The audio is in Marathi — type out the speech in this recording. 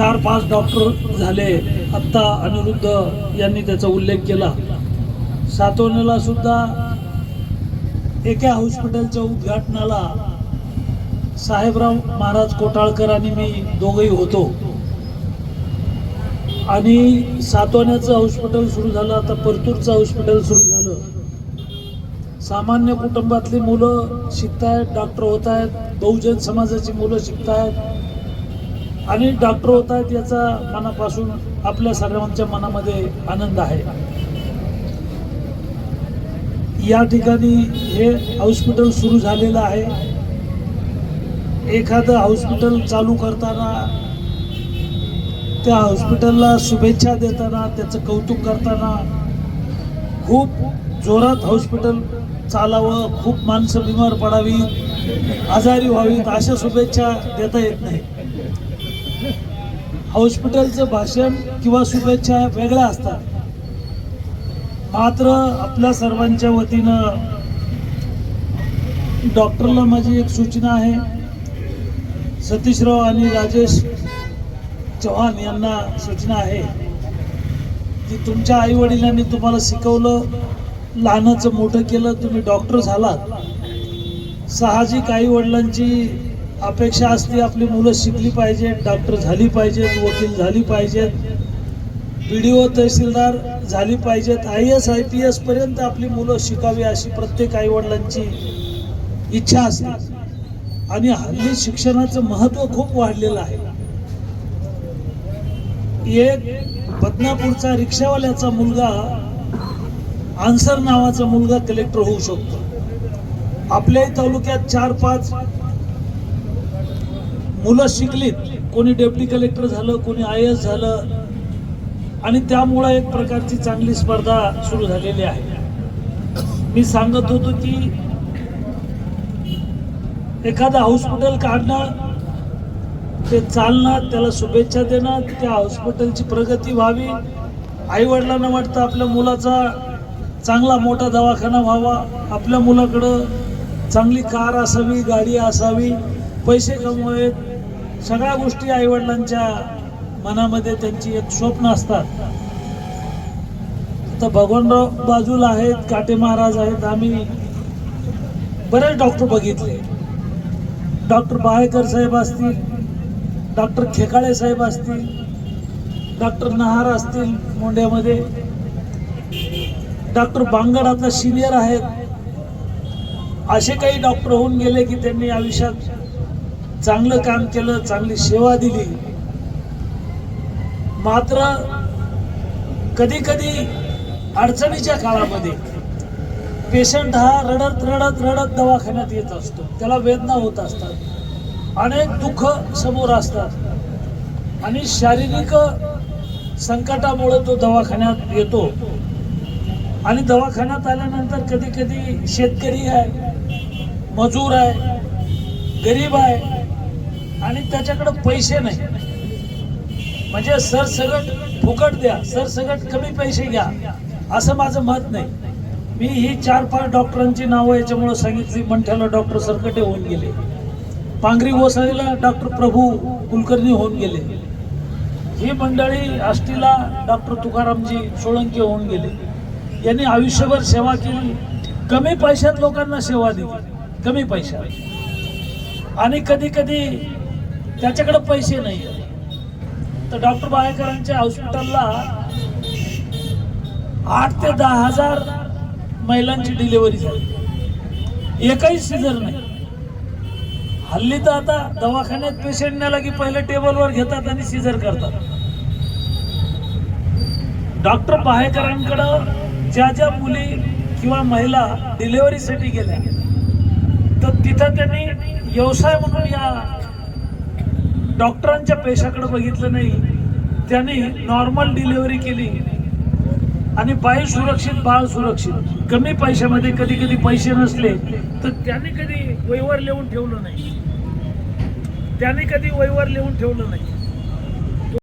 चार पाच डॉक्टर झाले. आत्ता अनिरुद्ध यांनी त्याचा उल्लेख केला. सातवण्याला सुद्धा एका हॉस्पिटलच्या उद्घाटनाला साहेबराव महाराज कोटाळकर आणि मी दोघंही होतो. आणि सातवण्याचं हॉस्पिटल सुरू झालं आता परतूरचं हॉस्पिटल सुरू झालं. सामान्य कुटुंबातली मुलं शिकतायत डॉक्टर होत आहेत बहुजन समाजाची मुलं शिकतायत. आणि डॉक्टर होत आहेत याचा मनापासून आपल्या सर्वांच्या मनामध्ये आनंद आहे. या ठिकाणी हे हॉस्पिटल सुरू झालेलं आहे. एखादं हॉस्पिटल चालू करताना त्या हॉस्पिटलला शुभेच्छा देताना त्याचं कौतुक करताना खूप जोरात हॉस्पिटल चालावं खूप माणसं बिमार पडावी आजारी व्हावीत अशा शुभेच्छा देता येत नाही. हॉस्पिटलचं भाषण किंवा शुभेच्छा वेगळ्या असतात. मात्र आपल्या सर्वांच्या वतीनं डॉक्टरला माझी एक सूचना आहे. सतीशराव आणि राजेश चव्हाण यांना सूचना आहे की तुमच्या आईवडिलांनी तुम्हाला शिकवलं लहानाचं मोठं केलं तुम्ही डॉक्टर झालात. साहजिक आईवडिलांची अपेक्षा असते आपली मुलं शिकली पाहिजेत डॉक्टर झाली पाहिजेत वकील झाली पाहिजेत पी डी ओ तहसीलदार झाली पाहिजेत I S I P S पर्यंत आपली मुलं शिकावी अशी प्रत्येक आईवडिलांची इच्छा असते. आणि हल्ली शिक्षणाचं महत्त्व खूप वाढलेलं आहे. एक बदनापूरचा रिक्षावाल्याचा मुलगा आन्सर नावाचा मुलगा कलेक्टर होऊ शकतो. आपल्याही तालुक्यात चार पाच मुलं शिकलीत. कोणी डेप्टी कलेक्टर झालं कोणी आय एस झालं. आणि त्यामुळं एक प्रकारची चांगली स्पर्धा सुरू झालेली आहे. मी सांगत होतो की एखादं हॉस्पिटल काढणं ते चालणं त्याला शुभेच्छा देणं त्या हॉस्पिटलची प्रगती व्हावी. आईवडिलांना वाटतं आपल्या मुलाचा चांगला मोठा दवाखाना व्हावा. आपल्या मुलाकडं चांगली कार असावी गाडी असावी. पैसे कमवावेत. सगळ्या गोष्टी आईवडिलांच्या मनामध्ये त्यांची एक स्वप्न असतात. तर भगवानराव बाजूला आहेत काटे महाराज आहेत आम्ही बरेच डॉक्टर बघितले. डॉक्टर बाहेकर साहेब असतील डॉक्टर खेकाळे साहेब असतील डॉक्टर नहार असतील मोंड्यामध्ये. डॉक्टर बांगड आता सिनियर आहेत. असे काही डॉक्टर होऊन गेले की त्यांनी आयुष्यात चांगलं काम केलं चांगली सेवा दिली. मात्र कधी कधी अडचणीच्या काळामध्ये पेशंट हा रडत रडत रडत दवाखान्यात येत असतो. त्याला वेदना होत असतात. अनेक दुःख समोर असतात. आणि शारीरिक संकटामुळे तो दवाखान्यात येतो. आणि दवाखान्यात आल्यानंतर कधी कधी शेतकरी आहे मजूर आहे गरीब आहे. आणि त्याच्याकडे पैसे नाही. म्हणजे सरसगट फुकट द्या सरसगट कमी पैसे घ्या असं माझं मत नाही. मी ही चार पाच डॉक्टरांची नावं याच्यामुळे सांगितली मंठ्याला डॉक्टर सरकटे होऊन गेले. पांगरी ओसारीला डॉक्टर प्रभू कुलकर्णी होऊन गेले. ही मंडळी आष्टीला डॉक्टर तुकारामजी सोळंकी होऊन गेले. यांनी आयुष्यभर सेवा केली. कमी पैशात लोकांना सेवा दिली. कमी पैशात. आणि कधी कधी त्याच्याकडे पैसे नाही. तर डॉक्टर बाळेकरांच्या हॉस्पिटलला आठ ते दहा हजार महिलांची डिलिव्हरी झाली. एकही सिझर नाही. हल्ली तर आता दवाखान्यात पेशंट नेला की पहिले टेबलवर घेतात आणि सिझर करतात. डॉक्टर बाहेकरांकडं ज्या ज्या मुली किंवा महिला डिलिव्हरीसाठी गेल्या तर तिथं त्यांनी व्यवसाय म्हणून या डॉक्टरांच्या पेशाकडे बघितलं नाही त्यांनी नॉर्मल डिलिव्हरी केली. आणि बाई सुरक्षित बाळ सुरक्षित. कमी पैशामध्ये कधी कधी पैसे नसले तर त्याने कधी वैवर लिहून ठेवलं नाही. त्याने कधी वैवर लिहून ठेवलं नाही.